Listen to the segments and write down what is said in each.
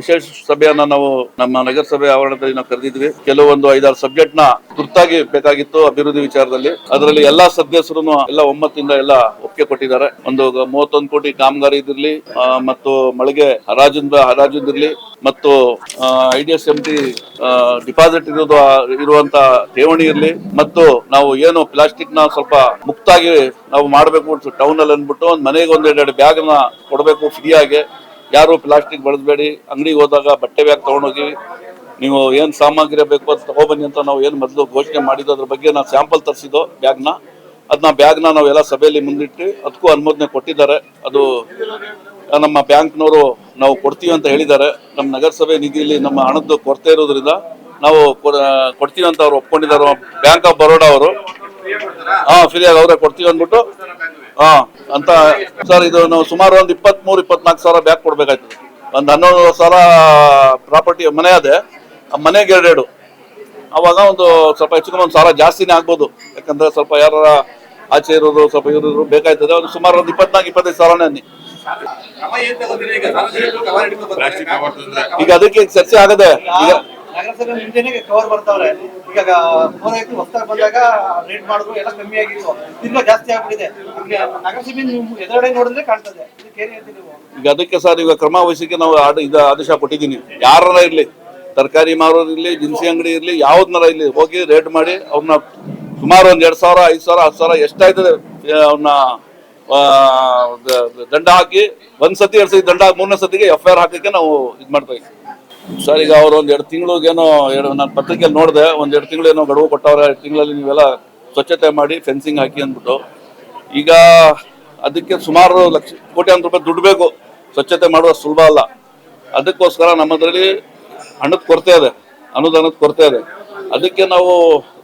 ವಿಶೇಷ ಸಭೆಯನ್ನ ನಾವು ನಮ್ಮ ನಗರಸಭೆ ಆವರಣದಲ್ಲಿ ನಾವು ಕರೆದಿದ್ವಿ. ಕೆಲವೊಂದು ಐದಾರು ಸಬ್ಜೆಕ್ಟ್ನ ತುರ್ತಾಗಿ ಬೇಕಾಗಿತ್ತು ಅಭಿವೃದ್ಧಿ ವಿಚಾರದಲ್ಲಿ. ಅದರಲ್ಲಿ ಎಲ್ಲಾ ಸದಸ್ಯರು ಎಲ್ಲ ಒಮ್ಮತ್ತಿಂದ ಎಲ್ಲ ಒಪ್ಪಿಗೆ ಕೊಟ್ಟಿದ್ದಾರೆ. ಒಂದು ಮೂವತ್ತೊಂದು ಕೋಟಿ ಕಾಮಗಾರಿ ಇದಿರ್ಲಿ ಮತ್ತು ಮಳಿಗೆ ಹರಾಜಿಂದ ಹರಾಜಿಂದಿರ್ಲಿ ಮತ್ತು ಐಡಿಎಸ್ ಎಂ ಟಿ ಡಿಪಾಸಿಟ್ ಇರೋದು ಇರುವಂತ ಠೇವಣಿ ಇರಲಿ, ಮತ್ತು ನಾವು ಏನು ಪ್ಲಾಸ್ಟಿಕ್ನ ಸ್ವಲ್ಪ ಮುಕ್ತಾಗಿ ನಾವು ಮಾಡಬೇಕು ಟೌನ್ ಅಲ್ಲಿ ಅಂದ್ಬಿಟ್ಟು ಒಂದು ಮನೆಗೆ ಒಂದೆರಡು ಬ್ಯಾಗ್ನ ಕೊಡಬೇಕು ಫ್ರೀಯಾಗಿ ಯಾರು ಪ್ಲಾಸ್ಟಿಕ್ ಬಳಸಬೇಡಿ, ಅಂಗಡಿಗೆ ಹೋದಾಗ ಬಟ್ಟೆ ಬ್ಯಾಗ್ ತಗೊಂಡೋಗಿ, ನೀವು ಏನ್ ಸಾಮಗ್ರಿ ಬೇಕು ಅದು ತಗೊಬನ್ನಿ ಅಂತ ನಾವು ಏನ್ ಮೊದಲು ಘೋಷಣೆ ಮಾಡಿದ್ದು, ಅದ್ರ ಬಗ್ಗೆ ನಾವು ಸ್ಯಾಂಪಲ್ ತರಿಸಿದ್ದು ಬ್ಯಾಗ್ನ. ಅದನ್ನ ಬ್ಯಾಗ್ನ ನಾವೆಲ್ಲ ಸಭೆಯಲ್ಲಿ ಮುಂದಿಟ್ಟು ಅದಕ್ಕೂ ಅನುಮೋದನೆ ಕೊಟ್ಟಿದ್ದಾರೆ. ಅದು ನಮ್ಮ ಬ್ಯಾಂಕ್ನವರು ನಾವು ಕೊಡ್ತೀವಿ ಅಂತ ಹೇಳಿದ್ದಾರೆ. ನಮ್ಮ ನಗರಸಭೆ ನಿಧಿಯಲ್ಲಿ ನಮ್ಮ ಹಣದ್ದು ಕೊರತೆ ಇರೋದ್ರಿಂದ ನಾವು ಕೊಡ- ಕೊಡ್ತೀವಿ ಅಂತ ಅವ್ರು ಒಪ್ಕೊಂಡಿದ್ದಾರೆ. ಬ್ಯಾಂಕ್ ಆಫ್ ಬರೋಡಾ ಅವರು. ಹಾ ಫ್ರೀಯಾಗಿ ಅವರೇ ಕೊಡ್ತೀವಿ ಅಂದ್ಬಿಟ್ಟು ಹಾ, ಅಂತ ಸರ್, ಇದು ನಾವು ಸುಮಾರು ಒಂದು ಇಪ್ಪತ್ತ್ ಮೂರು ಇಪ್ಪತ್ನಾಲ್ಕು ಸಾವಿರ ಬ್ಯಾಗ್ ಕೊಡ್ಬೇಕಾಯ್ತದೆ. ಒಂದು ಹನ್ನೊಂದು ಸಾವಿರ ಪ್ರಾಪರ್ಟಿ ಮನೆ ಅದೇ, ಆ ಮನೆಗೆ ಎರಡೆರಡು. ಅವಾಗ ಒಂದು ಸ್ವಲ್ಪ ಹೆಚ್ಚು ಕಮ್ಮಿ ಒಂದು ಸಾವಿರ ಜಾಸ್ತಿನೇ ಆಗ್ಬೋದು. ಯಾಕಂದ್ರೆ ಸ್ವಲ್ಪ ಯಾರ ಆಚೆ ಇರೋದು ಸ್ವಲ್ಪ ಇರೋದು ಬೇಕಾಯ್ತದೆ. ಒಂದು ಸುಮಾರು ಒಂದು ಇಪ್ಪತ್ನಾಲ್ಕು, ಇಪ್ಪತ್ತೈದು ಸಾವಿರನೇ ಅನ್ನಿ. ಈಗ ಅದಕ್ಕೆ ಚರ್ಚೆ ಆಗದೆ, ಈಗ ಈಗ ಪೂರೈಕೆ ಹೊಸ್ತಾಗಿ ಬಂದಾಗ ರೇಟ್ ಮಾಡಿದ್ರು ಎಲ್ಲ ಕಮ್ಮಿ ಆಗಿತ್ತು. ತಿರ್ಗಾ ಜಾಸ್ತಿ ಆಗ್ಬಿಟ್ಟಿದೆ. ನಮ್ಗೆ ನಗರಸಭೆ ನೀವು ಎದುರುಗಡೆ ನೋಡಿದ್ರೆ ಕಾಣ್ತದೆ. ಇದಕ್ಕೆ ಏನ್ ನೀವು? ಈಗ ಅದಕ್ಕೆ ಸರ್ ಈಗ ಕ್ರಮ ವಹಿಸಿಕೆ ನಾವು ಇದು ಆದೇಶ ಕೊಟ್ಟಿದ್ದೀನಿ. ಯಾರನ್ನ ಇರಲಿ, ತರಕಾರಿ ಮಾರೋರು ಇರಲಿ, ದಿನಸಿ ಅಂಗಡಿ ಇರಲಿ ಯಾವ್ದನ್ನಾರ ಇರ್ಲಿ, ಹೋಗಿ ರೇಟ್ ಮಾಡಿ ಅವ್ರನ್ನ ಸುಮಾರು ಒಂದು ಎರಡು ಸಾವಿರ, ಐದು ಸಾವಿರ ಹತ್ತು ಸಾವಿರ ಎಷ್ಟಾಯ್ತದೆ ಅವನ್ನ ದಂಡ ಹಾಕಿ ಒಂದ್ ಸತಿ ಎರಡ್ ಸತಿ ದಂಡ, ಮೂರನೇ ಸತಿಗೆ ಎಫ್ ಐ ಆರ್ ಹಾಕಕ್ಕೆ ನಾವು ಇದ್ ಮಾಡ್ತಾ ಇದ್ದೀವಿ ಸರ್, ಈಗ ಅವ್ರು ಒಂದ್ ಎರಡು ತಿಂಗಳಿಗೇನೋ ನಾನು ಪತ್ರಿಕೆಯಲ್ಲಿ ನೋಡಿದೆ, ಒಂದ್ ಎರಡು ತಿಂಗಳು ಏನೋ ಗಡುವು ಕೊಟ್ಟವ್ರೆ, ಎರಡು ತಿಂಗಳಲ್ಲಿ ನೀವೆಲ್ಲ ಸ್ವಚ್ಛತೆ ಮಾಡಿ ಫೆನ್ಸಿಂಗ್ ಹಾಕಿ ಅಂದ್ಬಿಟ್ಟು. ಈಗ ಅದಕ್ಕೆ ಸುಮಾರು ಲಕ್ಷ ಕೋಟ್ಯಾಂತರ ರೂಪಾಯಿ ದುಡ್ಡು ಬೇಕು. ಸ್ವಚ್ಛತೆ ಮಾಡುವ ಸುಲಭ ಅಲ್ಲ. ಅದಕ್ಕೋಸ್ಕರ ನಮ್ಮದ್ರಲ್ಲಿ ಹಣದ ಕೊರತೆ ಇದೆ, ಅನುದಾನದ ಕೊರತೆ ಇದೆ. ಅದಕ್ಕೆ ನಾವು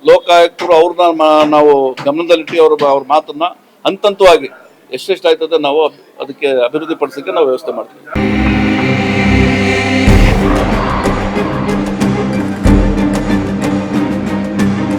ಲೋಕಾಯುಕ್ತರು ಅವ್ರನ್ನ ನಾವು ಗಮನದಲ್ಲಿಟ್ಟು ಅವ್ರ ಅವ್ರ ಮಾತನ್ನ ಹಂತ ಹಂತವಾಗಿ ಎಷ್ಟೆಷ್ಟು ಆಯ್ತದೆ ನಾವು ಅದಕ್ಕೆ ಅಭಿವೃದ್ಧಿ ಪಡಿಸೋಕ್ಕೆ ನಾವು ವ್ಯವಸ್ಥೆ ಮಾಡ್ತೀವಿ.